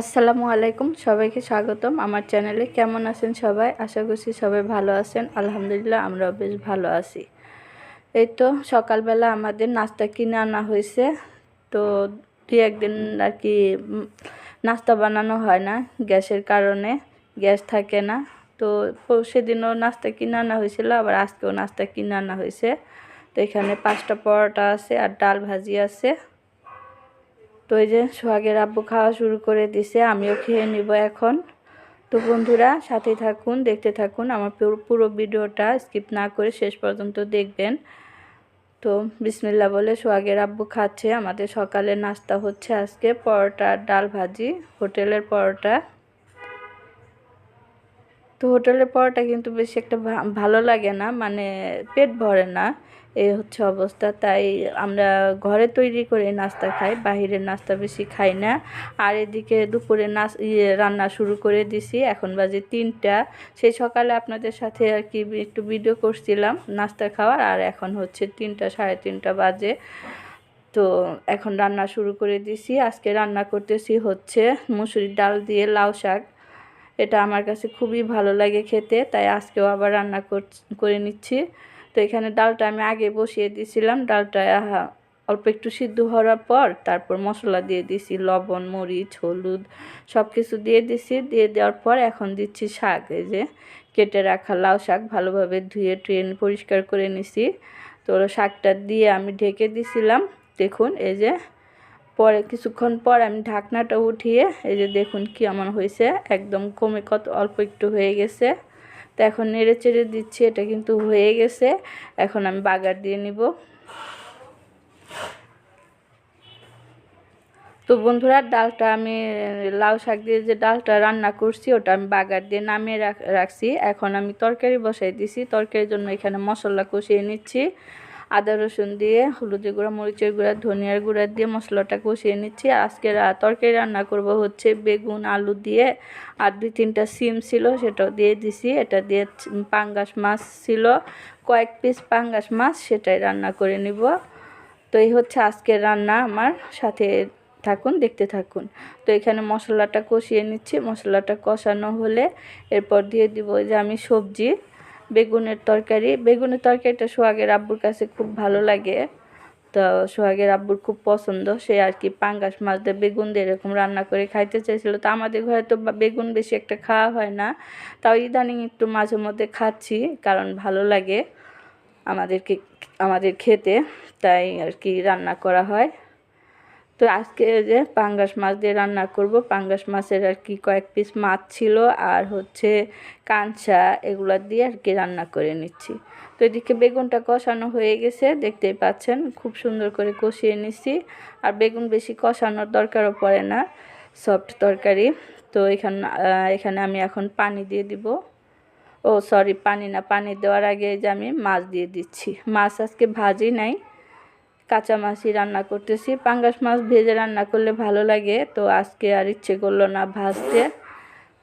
আসসালামু আলাইকুম, সবাইকে স্বাগতম আমার চ্যানেলে। কেমন আছেন সবাই? আশা করছি সবাই ভালো আছেন। আলহামদুলিল্লাহ আমরাও বেশ ভালো আছি। এই তো সকালবেলা আমাদের নাস্তা কিনে আনা হয়েছে। তো দুই একদিন আর কি নাস্তা বানানো হয় না গ্যাসের কারণে, গ্যাস থাকে না। তো সেদিনও নাস্তা কিনে আনা হয়েছিল, আবার আজকেও নাস্তা কিনে আনা হয়েছে। তো এখানে পাঁচটা পরোটা আছে আর ডাল ভাজি আছে। তো এই যে সোহাগের আব্বু খাওয়া শুরু করে দিছে, আমিও খেয়ে নিব এখন। তো বন্ধুরা সাথে থাকুন, দেখতে থাকুন, আমার পুরো ভিডিওটা স্কিপ না করে শেষ পর্যন্ত দেখবেন। তো বিসমিল্লা বলে সোহাগের আব্বু খাচ্ছে, আমাদের সকালে নাস্তা হচ্ছে আজকে পরোটা ডাল ভাজি, হোটেলের পরোটা। তো হোটেলের পরোটা কিন্তু বেশি একটা ভালো লাগে না মানে পেট ভরে না এই হচ্ছে অবস্থা। তাই আমরা ঘরে তৈরি করে নাস্তা খাই বাহিরের নাস্তা বেশি খাই না। আর এদিকে দুপুরে নাস ইয়ে রান্না শুরু করে দিছি। এখন বাজে তিনটা। সেই সকালে আপনাদের সাথে আর কি একটু ভিডিও করছিলাম, নাস্তা খাওয়ার। আর এখন হচ্ছে তিনটা, সাড়ে তিনটা বাজে। তো এখন রান্না শুরু করে দিছি। আজকে রান্না করতেছি হচ্ছে মুসুরির ডাল দিয়ে লাউ শাক। এটা আমার কাছে খুবই ভালো লাগে খেতে, তাই আজকেও আবার রান্না কর- নিচ্ছি। তো এখানে ডালটা আমি আগে বসিয়ে দিয়েছিলাম, ডালটা অল্প একটু সিদ্ধ হওয়ার পর তারপর মশলা দিয়ে দিছি লবণ, মরিচ, হলুদ সব কিছু দিয়ে দিছি দিয়ে দেওয়ার পর এখন দিচ্ছি শাক, এই যে কেটে রাখা লাউ শাক ভালোভাবে ধুয়ে ট্রেন পরিষ্কার করে নিছি। তো শাকটা দিয়ে আমি ঢেকে দিছিলাম, দেখুন, এই যে পরে, কিছুক্ষণ পর আমি ঢাকনাটা উঠিয়ে, এই যে দেখুন কি আমার হয়েছে, একদম কমে কত, অল্প একটু হয়ে গেছে। তো এখন নেড়ে চেড়ে দিচ্ছি, এটা কিন্তু হয়ে গেছে। এখন আমি বাগার দিয়ে নিব। তো বন্ধুরা, ডালটা আমি, লাউ শাক দিয়ে যে ডালটা রান্না করছি, ওটা আমি বাগার দিয়ে নামিয়ে রাখ- রাখছি। এখন আমি তরকারি বসাই দিছি। তরকারির জন্য এখানে মশলা কষিয়ে নিচ্ছি। আদা, রসুন দিয়ে হলুদের গুঁড়া, মরিচের গুঁড়া, ধনিয়ার গুঁড়া দিয়ে মশলাটা কষিয়ে নিচ্ছি। আজকে তরকারি রান্না করব হচ্ছে বেগুন, আলু দিয়ে। আর দুই তিনটা সিম ছিল, সেটাও দিয়ে দিছি। এটা দিয়ে পাঙ্গাস মাছ ছিল। কয়েক পিস পাঙ্গাস মাছ সেটাই রান্না করে নিব। তো এই হচ্ছে আজকের রান্না আমার। সাথে থাকুন, দেখতে থাকুন। তো এখানে মশলাটা কষিয়ে নিচ্ছি। মশলাটা কষানো হলে এরপর দিয়ে দিব যে আমি সবজি। বেগুনের তরকারি। বেগুনের তরকারিটা সোহাগের আব্বুর কাছে খুব ভালো লাগে। তো সোহাগের আব্বুর খুব পছন্দ। সে আর কি পাঙ্গাস মাছ দিয়ে বেগুন দিয়ে এরকম রান্না করে খাইতে চাইছিল। তো আমাদের ঘরে তো বেগুন বেশি একটা খাওয়া হয় না। তাও ইদানিং একটু মাঝে মধ্যে খাচ্ছি, কারণ ভালো লাগে আমাদেরকে, আমাদের খেতে। তাই আর কি রান্না করা হয়। তো আজকে যে পাঙ্গাস মাছ দিয়ে রান্না করব। পাঙ্গাস মাছের আর কি কয়েক পিস মাছ ছিল আর হচ্ছে কাঁচা এগুলা দিয়ে আর কি রান্না করে নিচ্ছি। তো এদিকে বেগুনটা কষানো হয়ে গেছে, দেখতেই পাচ্ছেন খুব সুন্দর করে কষিয়ে নিচ্ছি। আর বেগুন বেশি কষানোর দরকারও পড়ে না সফট তরকারি। তো এখানে এখানে আমি এখন পানি দিয়ে দিব। ও সরি পানি না, পানি দেওয়ার আগে যে আমি মাছ দিয়ে দিচ্ছি। মাছ আজকে ভাজি নাই কাঁচা মাছই রান্না করতেছি। পাঙ্গাস মাছ ভেজে রান্না করলে ভালো লাগে, তো আজকে আর ইচ্ছে করল না ভাজতে।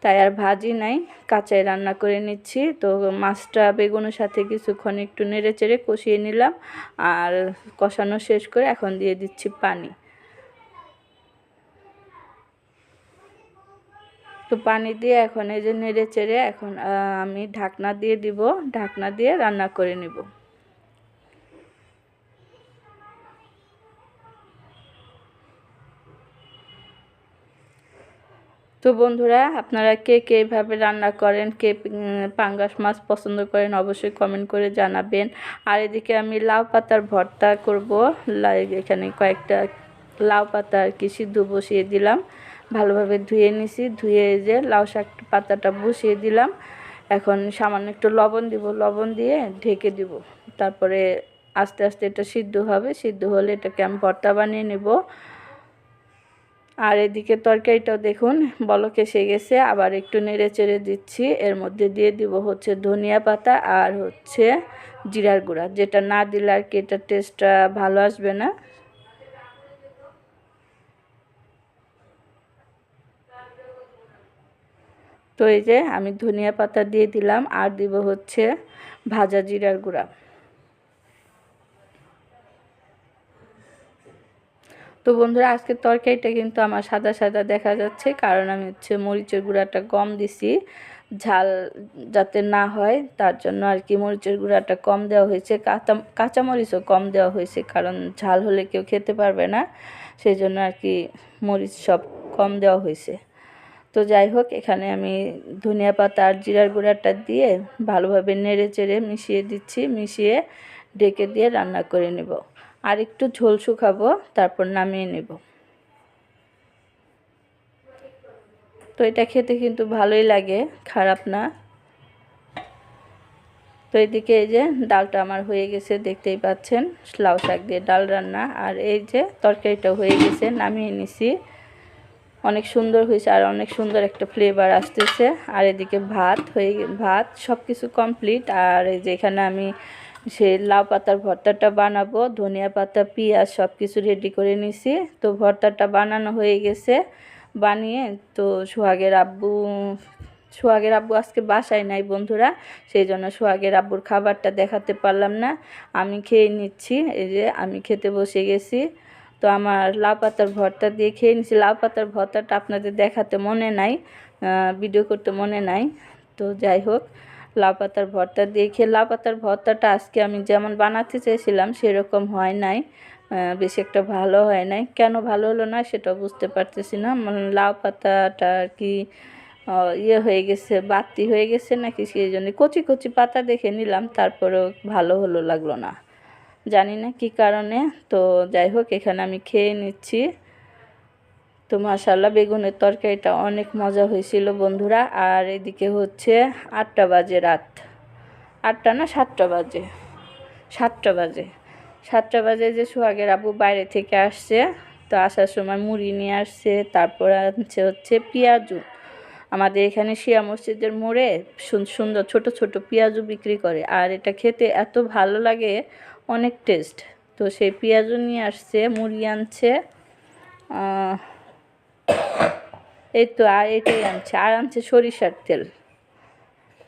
তাই আর ভাজি নাই, কাঁচাই রান্না করে নিচ্ছি। তো মাছটা বেগুনের সাথে কিছুক্ষণ একটু নেড়ে চেড়ে কষিয়ে নিলাম আর কষানো শেষ করে এখন দিয়ে দিচ্ছি পানি। তো পানি দিয়ে এখন এই যে নেড়ে চেড়ে এখন আমি ঢাকনা দিয়ে দিব। ঢাকনা দিয়ে রান্না করে নিব। তো বন্ধুরা, আপনারা কে কে এইভাবে রান্না করেন, কে পাঙ্গাস মাছ পছন্দ করেন অবশ্যই কমেন্ট করে জানাবেন। আর এদিকে আমি লাউ পাতার ভর্তা করব। এখানে কয়েকটা লাউ পাতা আর কি সিদ্ধ বসিয়ে দিলাম। ভালোভাবে ধুয়ে নিছি। ধুয়ে যে লাউ শাক পাতাটা বসিয়ে দিলাম। এখন সামান্য একটু লবণ দিব। লবণ দিয়ে ঢেকে দিব। তারপরে আস্তে আস্তে এটা সিদ্ধ হবে। সিদ্ধ হলে এটাকে আমি ভর্তা বানিয়ে নেব। আর এদিকে তরকারিটাও দেখুন, বলক এসে গেছে, আবার একটু নেড়ে চেড়ে দিচ্ছি। এর মধ্যে দিয়ে দিব হচ্ছে ধনিয়া পাতা আর হচ্ছে জিরার গুঁড়া। যেটা না দিলে আর কি এটার টেস্টটা ভালো আসবে না। তো এই যে আমি ধনিয়া পাতা দিয়ে দিলাম, আর দিব হচ্ছে ভাজা জিরার গুঁড়া। তো বন্ধুরা, আজকের তরকারিটা কিন্তু আমার সাদা সাদা দেখা যাচ্ছে। কারণ আমি হচ্ছে মরিচের গুঁড়াটা কম দিছি, ঝাল যাতে না হয়, তার জন্য আর কি মরিচের গুঁড়াটা কম দেওয়া হয়েছে। কাঁচা, কাঁচামরিচও কম দেওয়া হয়েছে, কারণ ঝাল হলে কেউ খেতে পারবে না। সেই জন্য আর কি মরিচ সব কম দেওয়া হয়েছে। তো যাই হোক, এখানে আমি ধনিয়া পাতা আর জিরার গুঁড়াটা দিয়ে ভালোভাবে নেড়ে চেড়ে মিশিয়ে দিচ্ছি। মিশিয়ে ডেকে দিয়ে রান্না করে নেব। আর একটু ঝোল শুকাবো, তারপর নামিয়ে নেব। তো এটা খেতে কিন্তু ভালোই লাগে, খারাপ না। তো এদিকে এই যে ডালটা আমার হয়ে গেছে, দেখতেই পাচ্ছেন, লাউ শাক দিয়ে ডাল রান্না। আর এই যে তরকারিটা হয়ে গেছে, নামিয়ে নিছি। অনেক সুন্দর হয়েছে আর অনেক সুন্দর একটা ফ্লেভার আসতেছে। আর এদিকে ভাত হয়ে, ভাত সব কিছু কমপ্লিট আর এই যে এখানে আমি সে লাউ পাতার ভর্তাটা বানাবো, ধনিয়া পাতা, পেঁয়াজ সব কিছু রেডি করে নিছি। তো ভর্তাটা বানানো হয়ে গেছে। বানিয়ে তো সোহাগের আব্বু সোহাগের আব্বু আজকে বাসায় নাই বন্ধুরা সেই জন্য সোহাগের আব্বুর খাবারটা দেখাতে পারলাম না। আমি খেয়ে নিচ্ছি, এই যে আমি খেতে বসে গেছি। তো আমার লাউ পাতার ভর্তা দিয়ে খেয়ে নিচ্ছি লাউ পাতার ভর্তাটা আপনাদের দেখাতে মনে নাই ভিডিও করতে মনে নাই। তো যাই হোক লাউ পাতার ভর্তা দিয়ে খেয়ে লাউ পাতার ভর্তাটা আজকে আমি যেমন বানাতে চেয়েছিলাম সেরকম হয় নাই বেশি একটা ভালো হয় নাই। কেন ভালো হলো না সেটা বুঝতে পারতেছি না। মানে লাউ পাতাটা আর কি ইয়ে হয়ে গেছে, বাতি হয়ে গেছে নাকি সেই জন্য কচি কচি পাতা দেখে নিলাম, তারপরেও ভালো হলো লাগল না। জানি না কি কারণে, তো যাই হোক, এখানে আমি খেয়ে নিচ্ছি। তো মাসাল্লাহ বেগুনের তরকারিটা অনেক মজা হয়েছিল বন্ধুরা। আর এদিকে হচ্ছে আটটা বাজে রাত। আটটা না সাতটা বাজে? সাতটা বাজে। সাতটা বাজে যে সোহাগের আবু বাইরে থেকে আসছে, তো আসার সময় মুড়ি নিয়ে আসছে, তারপর আনছে হচ্ছে পেঁয়াজু। আমাদের এখানে শিয়া মসজিদের মোড়ে সুন্দর ছোট ছোট পেঁয়াজু বিক্রি করে, আর এটা খেতে এত ভালো লাগে, অনেক টেস্ট তো সেই পেঁয়াজও নিয়ে আসছে, মুড়ি আনছে এই তো আর এটাই আনছে। আর আনছে সরিষার তেল।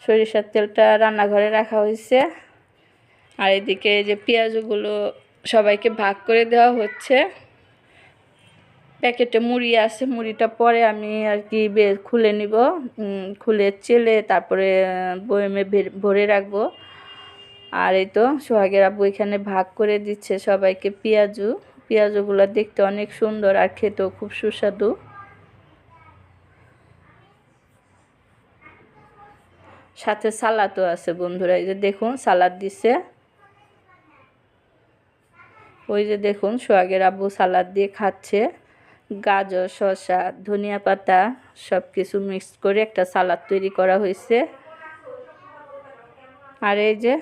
সরিষার তেলটা রান্নাঘরে রাখা হয়েছে। আর এদিকে যে পেঁয়াজগুলো সবাইকে ভাগ করে দেওয়া হচ্ছে। প্যাকেটে মুড়ি আছে, মুড়িটা পরে আমি আর কি বের খুলে নিব। খুলে চেলে তারপরে বয়েমে ভরে রাখব। আর এই তো, সোহাগের আব্বু এখানে ভাগ করে দিচ্ছে সবাইকে পেঁয়াজু। পেঁয়াজুগুলো দেখতে অনেক সুন্দর আর খেতেও খুব সুস্বাদু। সাথে সালাদও আছে বন্ধুরা, এই যে দেখুন সালাদ দিছে। ওই যে দেখুন সোহাগের আব্বু সালাদ দিয়ে খাচ্ছে। গাজর, শসা, ধনিয়া পাতা সব কিছু মিক্স করে একটা সালাদ তৈরি করা হয়েছে। আর এই যে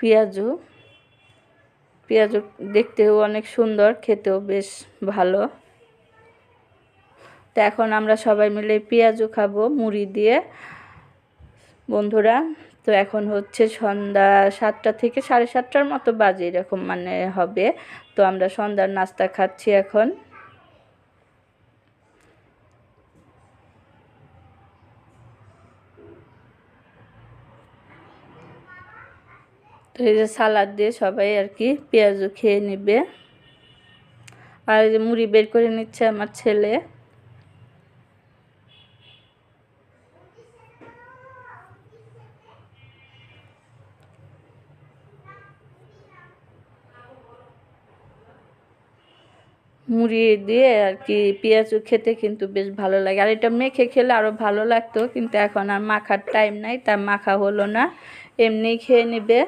পেঁয়াজু পেঁয়াজু দেখতেও অনেক সুন্দর, খেতেও বেশ ভালো। তো এখন আমরা সবাই মিলে পেঁয়াজু খাব, মুড়ি দিয়ে। বন্ধুরা, তো এখন হচ্ছে সন্ধ্যা সাতটা থেকে সাড়ে সাতটার মতো বাজে এরকম মানে হবে। তো আমরা সন্ধ্যার নাস্তা খাচ্ছি এখন। এই যে সালাদ দিয়ে সবাই আর কি পেঁয়াজও খেয়ে নেবে। আর এই যে মুড়ি বের করে নিচ্ছে আমার ছেলে। মুড়ি দিয়ে আর কি পেঁয়াজও খেতে কিন্তু বেশ ভালো লাগে। আর এটা মেখে খেলে আরও ভালো লাগতো, কিন্তু এখন আর মাখার টাইম নাই, তা মাখা হলো না এমনি খেয়ে নেবে।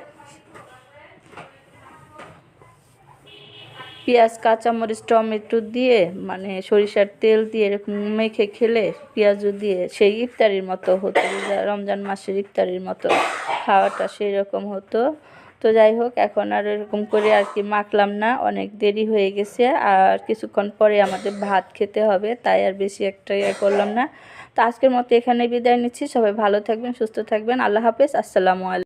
পেঁয়াজ, কাঁচামরিচ, টমেটো দিয়ে মানে সরিষার তেল দিয়ে এরকম মেখে খেলে পেঁয়াজও দিয়ে সেই ইফতারির মতো হতো, রমজান মাসের ইফতারির মতো, খাওয়াটা সেই রকম হতো। তো যাই হোক, এখন আর এরকম করে আর কি মাখলাম না। অনেক দেরি হয়ে গেছে, আর কিছুক্ষণ পরে আমাদের ভাত খেতে হবে, তাই আর বেশি একটা ইয়ে করলাম না। তো আজকের মতো এখানে বিদায় নিচ্ছি। সবাই ভালো থাকবেন, সুস্থ থাকবেন। আল্লাহ হাফেজ। আসসালামু আলাইকুম।